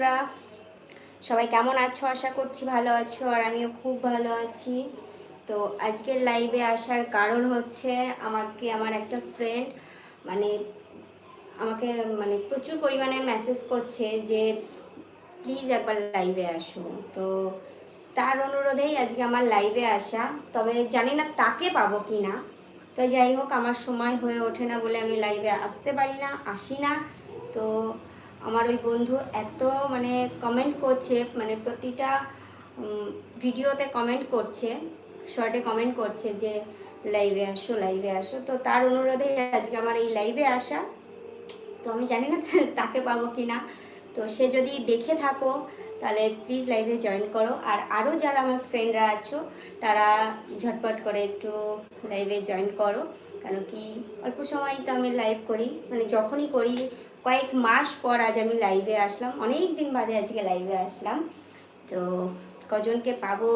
বন্ধুরা, সবাই কেমন আছো? আশা করছি ভালো আছো আর আমিও খুব ভালো আছি। তো আজকের লাইভে আসার কারণ হচ্ছে আমাকে, আমার একটা ফ্রেন্ড মানে আমাকে মানে প্রচুর পরিমাণে মেসেজ করছে যে প্লিজ একবার লাইভে আসো। তো তার অনুরোধেই আজকে আমার লাইভে আসা। তবে জানি না তাকে পাবো কি না তো যাই হোক, আমার সময় হয়ে ওঠে না বলে আমি লাইভে আসতে পারি না, আসি না। তো আমার ওই বন্ধু এত মানে কমেন্ট করছে মানে প্রতিটা ভিডিওতে কমেন্ট করছে শর্টে কমেন্ট করছে যে লাইভে আসো লাইভে আসো। তো তার অনুরোধে আজকে আমার এই লাইভে আসা। তো আমি জানি না তাকে পাবো কি না তো সে যদি দেখে থাকো, তাহলে প্লিজ লাইভে জয়েন করো। আর আরও যারা আমার ফ্রেন্ডরা আছো, তারা ঝটপট করে একটু লাইভে জয়েন করো। কেন কি, অল্প সময় তো আমি লাইভ করি। মানে যখনই করি কয়েক মাস পর আজ আমি লাইভে আসলাম। অনেক দিন বাদে আজকে লাইভে আসলাম। তো কজনকে পাবো,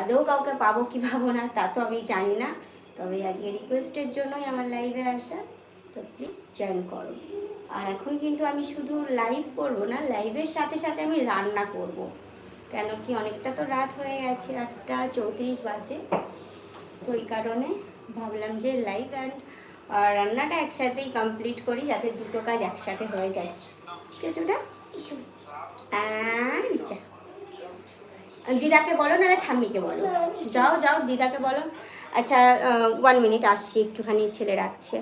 আদৌ কাউকে পাবো, কি পাবো না, তা তো আমি জানি না। তবে আজকে রিকোয়েস্টের জন্যই আমার লাইভে আসা। তো প্লিজ জয়েন করো। আর এখন কিন্তু আমি শুধু লাইভ করব না লাইভের সাথে সাথে আমি রান্না করব। কেন কি অনেকটা তো রাত হয়ে গেছে, আটটা চৌত্রিশ বাজে। তো এই কারণে ভাবলাম যে লাইভ অ্যান্ড রান্নাটা একসাথেই কমপ্লিট করি যাতে দুটো কাজ একসাথে হয়ে যায়। কিছুটা আচ্ছা দিদাকে বলো না ঠাম্মিকে বলো। যাও যাও দিদাকে বলো। আচ্ছা ওয়ান মিনিট আসছি একটুখানি ছেলে রাখছে।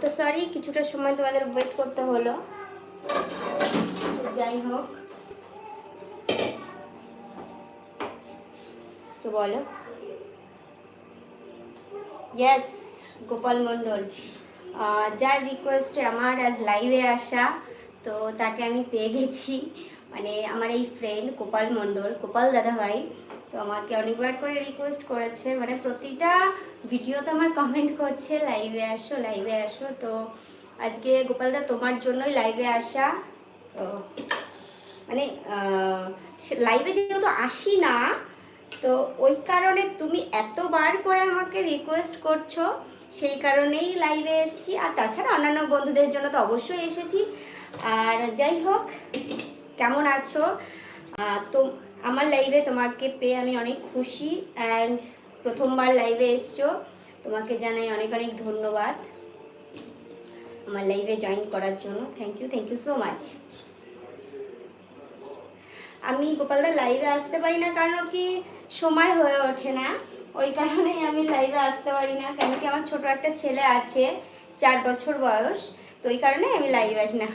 তো সরি কিছুটা সময় তোমাদের ওয়েট করতে হলো। যাই হোক। তো বলো। ইয়েস গোপাল মণ্ডল। আহ, যার রিকোয়েস্টে আমার আজ লাইভে আসা তো তাকে আমি পেয়ে গেছি। মানে আমার এই ফ্রেন্ড গোপাল মণ্ডল গোপাল দাদা ভাই তো আমাকে অনেকবার করে রিকোয়েস্ট করেছে। মানে প্রতিটা ভিডিওতে আমার কমেন্ট করছে লাইভে আসো লাইভে আসো। তো আজকে গোপালদা তোমার জন্যই লাইভে আসা। তো মানে লাইভে যেহেতু আসি না, তো ওই কারণে তুমি এতবার করে আমাকে রিকোয়েস্ট করছ, সেই কারণেই লাইভে এসেছি। আর তাছাড়া অন্যান্য বন্ধুদের জন্য তো অবশ্যই এসেছি। আর যাই হোক, কেমন আছো? তো আমার লাইভে তোমাকে পেয়ে আমি অনেক খুশি অ্যান্ড প্রথমবার লাইভে এসছো। তোমাকে জানাই অনেক অনেক ধন্যবাদ আমার লাইভে জয়েন করার জন্য। Thank you thank you so much আমি গোপালদা লাইভে আসতে পারি না কারণ কি সময় হয়ে ওঠে না। ওই কারণেই আমি লাইভে আসতে পারি না। কেন কি আমার ছোট একটা ছেলে আছে, চার বছর বয়স, তো ওই কারণে আমি লাইভে আসি না।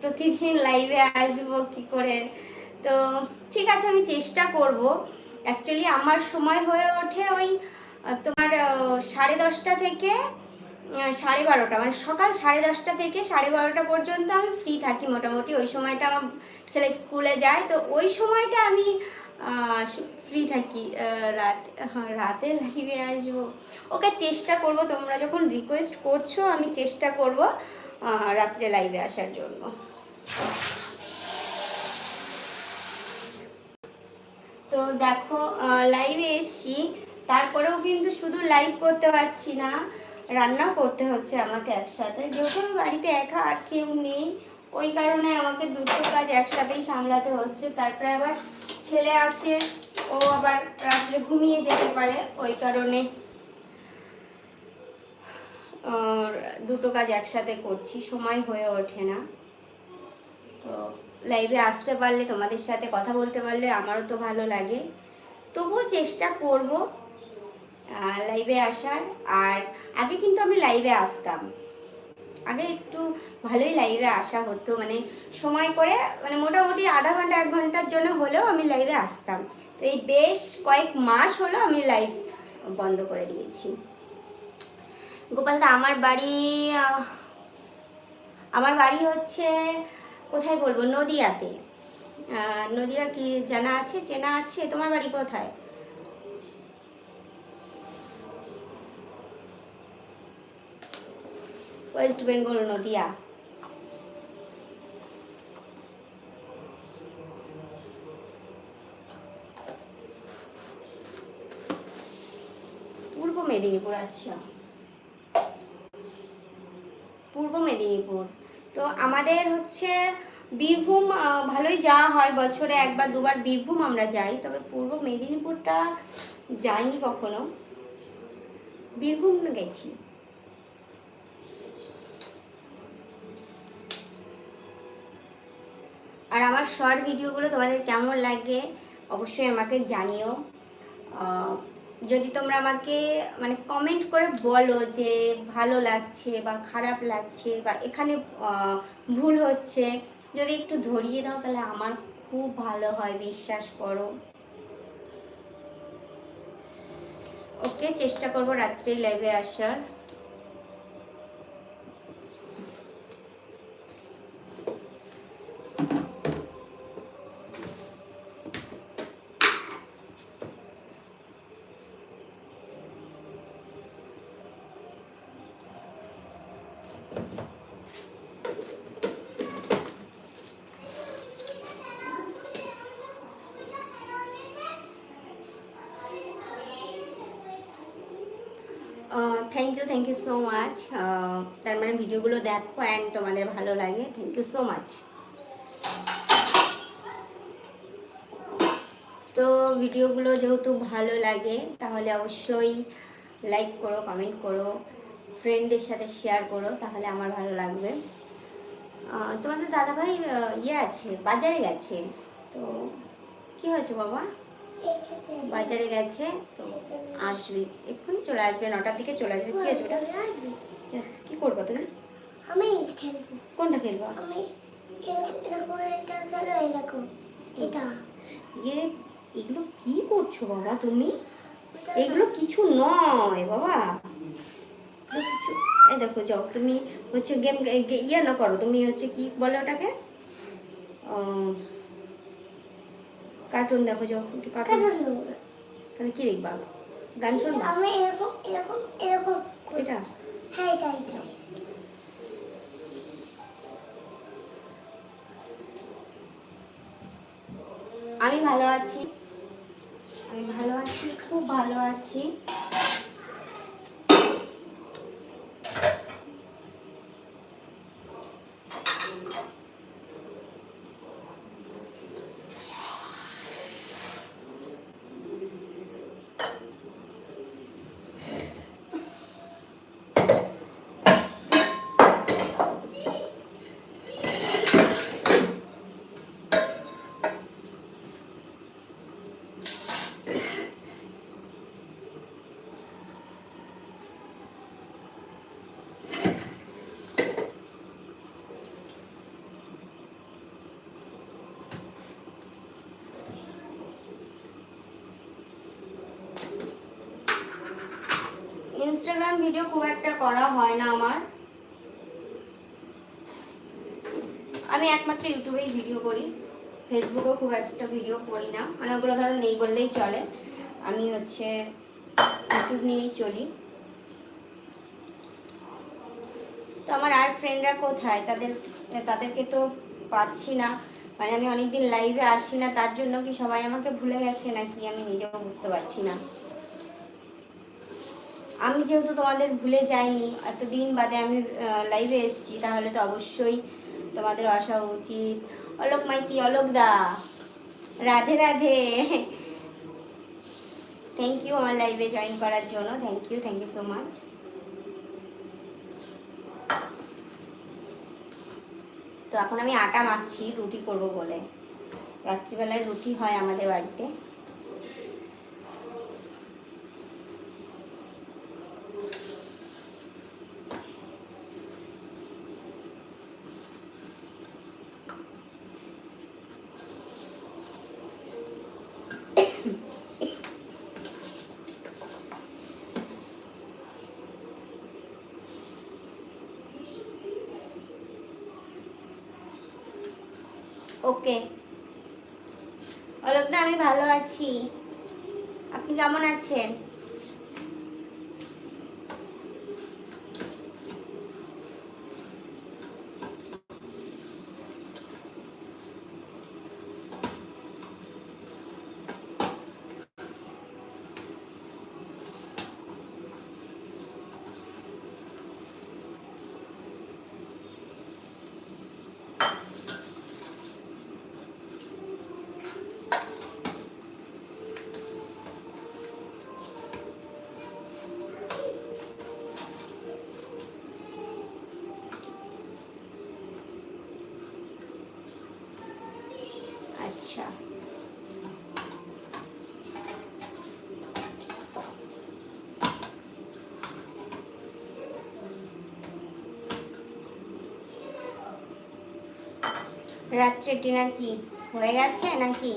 প্রতিদিন লাইভে আসব কি করে? তো ঠিক আছে আমি চেষ্টা করব। অ্যাকচুয়ালি আমার সময় হয়ে ওঠে ওই তোমার সাড়ে দশটা থেকে সাড়ে বারোটা মানে সকাল সাড়ে দশটা থেকে সাড়ে বারোটা পর্যন্ত আমি ফ্রি থাকি মোটামুটি। ওই সময়টা আমার ছেলে স্কুলে যায় তো ওই সময়টা আমি ফ্রি থাকি রাত হ্যাঁ, রাতে লাইভে আসব। ওকে চেষ্টা করব তোমরা যখন রিকোয়েস্ট করছ আমি চেষ্টা করব রাত্রে লাইভে আসার জন্য। তো দেখো লাইভে এসছি। তারপরেও কিন্তু শুধু লাইভ করতে পারছি না, রান্না করতে হচ্ছে আমাকে একসাথে। যেহেতু আমি বাড়িতে একা আর কেউ নেই, ওই কারণে আমাকে দুটো কাজ একসাথেই সামলাতে হচ্ছে। তারপরে আবার ছেলে আছে, ও আবার রাত্রে ঘুমিয়ে যেতে পারে, ওই কারণে দুটো কাজ একসাথে করছি, সময় হয়ে ওঠে না। তো লাইভে আসতে পারলে, তোমাদের সাথে কথা বলতে পারলে আমারও তো ভালো লাগে। তবুও চেষ্টা করব লাইভে আসার। আর আগে কিন্তু আমি লাইভে আসতাম। আগে একটু ভালোই লাইভে আসা হতো। মানে সময় করে মানে মোটামুটি আধা ঘণ্টা, এক ঘণ্টার জন্য হলেও আমি লাইভে আসতাম। তো এই বেশ কয়েক মাস হলো আমি লাইভ বন্ধ করে দিয়েছি। গোপালদা আমার বাড়ি আমার বাড়ি হচ্ছে কোথায় বলব? নদিয়াতে। নদিয়া কি জানা আছে? চেনা আছে? তোমার বাড়ি কোথায়? West Bengal, Nadia. পূর্ব মেদিনীপুর আচ্ছা। পূর্ব মেদিনীপুর। তো আমাদের হচ্ছে বীরভূম ভালোই যাওয়া হয়। বছরে একবার, দুবার বীরভূম আমরা যাই। তবে পূর্ব মেদিনীপুরটা যাইনি কখনো। বীরভূম গেছি। আর আমার শর্ট ভিডিওগুলো তোমাদের কেমন লাগে, অবশ্যই আমাকে জানিও। যদি তোমরা আমাকে মানে কমেন্ট করে বলো যে ভালো লাগছে বা খারাপ লাগছে বা এখানে ভুল হচ্ছে, যদি একটু ধরিয়ে দাও তাহলে আমার খুব ভালো হয়, বিশ্বাস করো। ওকে, চেষ্টা করব রাত্রে লাইভে আসার। থ্যাংক ইউ সো মাচ তার মানে ভিডিওগুলো দেখো অ্যান্ড তোমাদের ভালো লাগে। থ্যাংক ইউ সো মাচ তো ভিডিওগুলো যেহেতু ভালো লাগে, তাহলে অবশ্যই লাইক করো কমেন্ট করো ফ্রেন্ডদের সাথে শেয়ার করো, তাহলে আমার ভালো লাগবে। তোমাদের দাদাভাই ইয়ে আছে, বাজারে গেছে। তো কি হয়েছে বাবা? বাজারে গেছে তো আসবি। এক্ষুনি চলে আসবে নটার দিকে চলে আসবে কি আছে ওটা? কি করব তুমি? আমি খেলব। কোনটা খেলব? আমি এটা। ইয়ে এগুলো কি করছ বাবা তুমি? এগুলো কিছু নয় বাবা। কিছু এই দেখো যাও তুমি হচ্ছে গেম ইয়ে না করো তুমি হচ্ছে কি বলে ওটাকে? কার্টুন দেখো যাও একটু কার্টুন? তাহলে কি দেখবা? গান শুনবা? আমি এরকম এরকম এরকম এটা? হ্যাঁ এটা এটা। আমি ভালো আছি। আমি ভালো আছি খুব ভালো আছি। ইনস্টাগ্রাম ভিডিও খুব একটা করা হয় না আমার। আমি একমাত্র ইউটিউবেই ভিডিও করি। ফেসবুকেও খুব একটা ভিডিও করি না। মানে ওগুলো ধরো নেই বললেই চলে। আমি হচ্ছে ইউটিউব নিয়েই চলি। তো আমার আর ফ্রেন্ডরা কোথায়? তাদের, তাদেরকে তো পাচ্ছি না। মানে আমি অনেকদিন লাইভে আসি না। তার জন্য কি সবাই আমাকে ভুলে গেছে? নাকি আমি নিজেও বুঝতে পারছি না? আমি যেহেতু তোমাদের ভুলে যাইনি, এতদিন বাদে আমি লাইভে এসেছি, তাহলে তো অবশ্যই তোমাদের আসা উচিত। অলোক মাইতি, অলোক দা। রাধে রাধে। থ্যাংক ইউ আমার লাইভে জয়েন করার জন্য। Thank you thank you so much তো এখন আমি আটা মাখছি, রুটি করব বলে। রাত্রিবেলায় রুটি হয় আমাদের বাড়িতে ওকে অলোকদা আমি ভালো আছি। আপনি কেমন আছেন আচ্ছা রাত্রে ডিনার কি? হয়ে গেছে নাকি?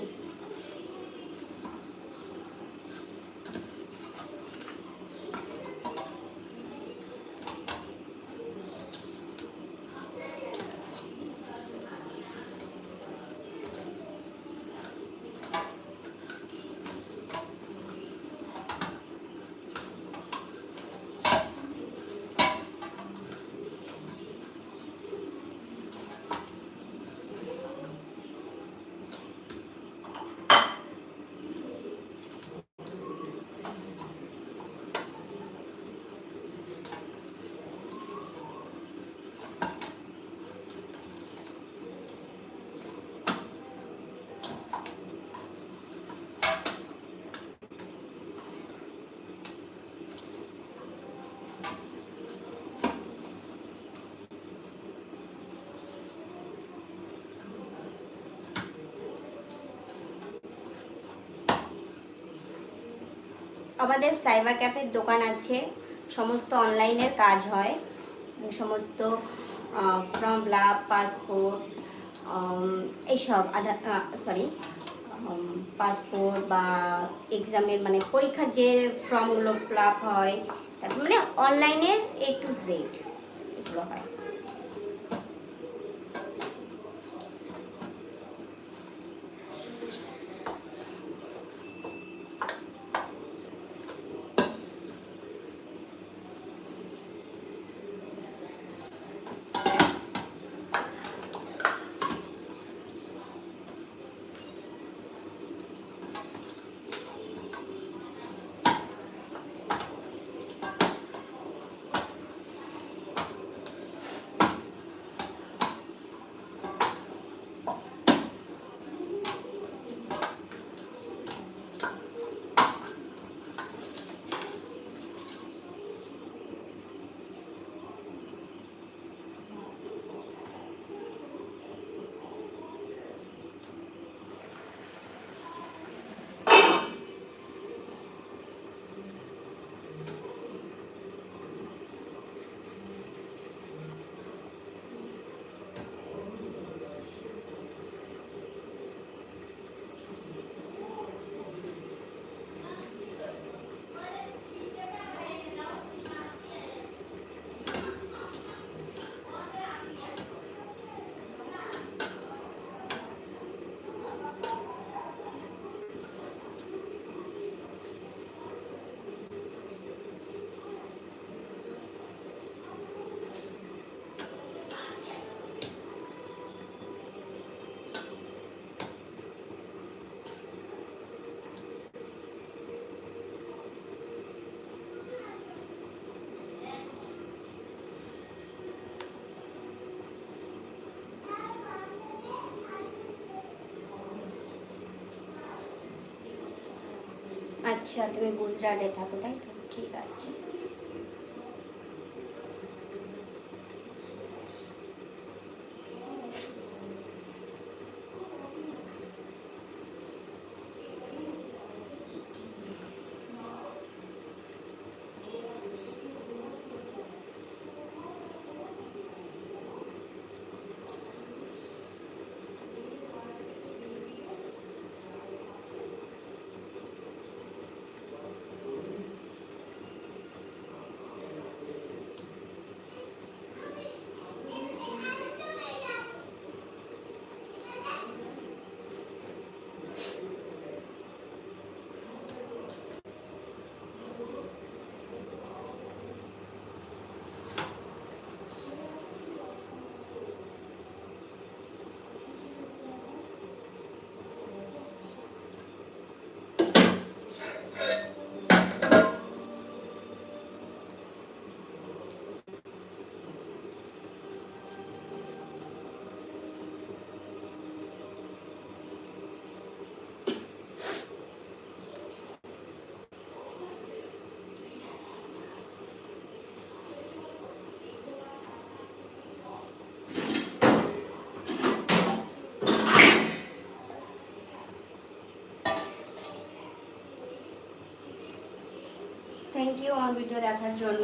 আমাদের সাইবার ক্যাফের দোকান আছে। সমস্ত অনলাইনের কাজ হয়। সমস্ত ফর্ম ফিল পাসপোর্ট এইসব আধার সরি পাসপোর্ট বা এক্সামের মানে পরীক্ষার যে ফর্মগুলো ফিল হয়, তারপর মানে অনলাইনের এ টু জেড এগুলো হয়। আচ্ছা তুমি গুজরাটে থাকো তাই তো? ঠিক আছে। থ্যাংক ইউ আমার ভিডিও দেখার জন্য।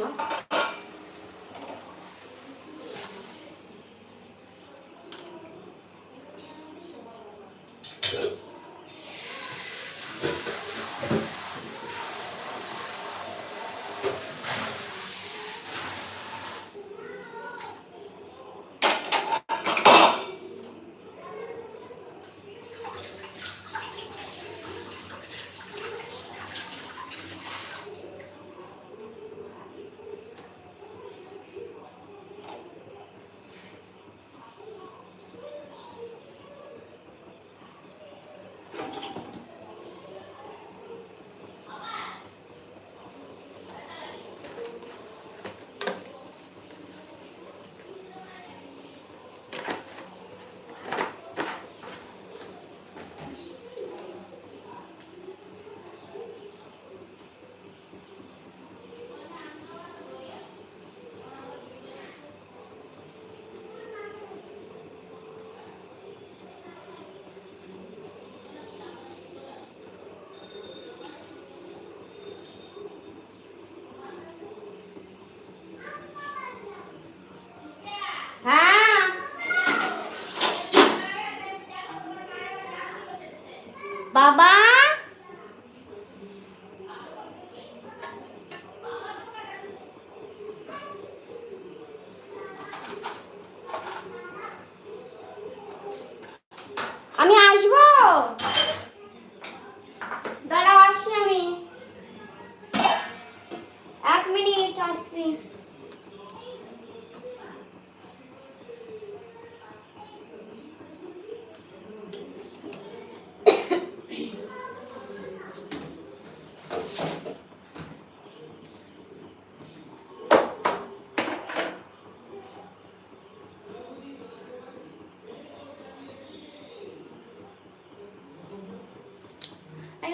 হ্যাঁ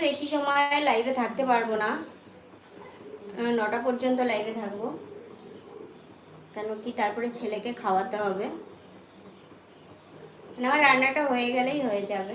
বেশি সময় লাইভে থাকতে পারব না। নটা পর্যন্ত লাইভে থাকব। কেন কি তারপরে ছেলেকে খাওয়াতে হবে। না, আমার রান্নাটা হয়ে গেলেই হয়ে যাবে।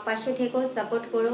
পাশে থেকো সাপোর্ট করো।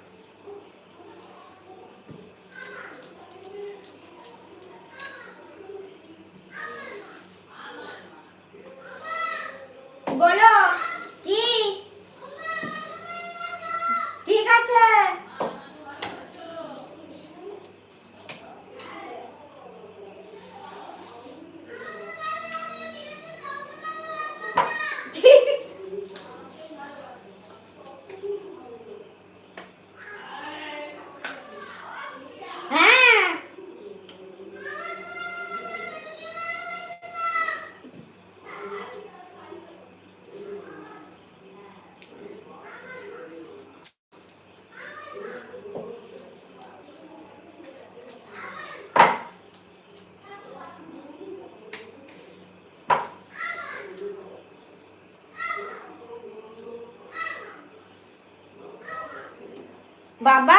বাবা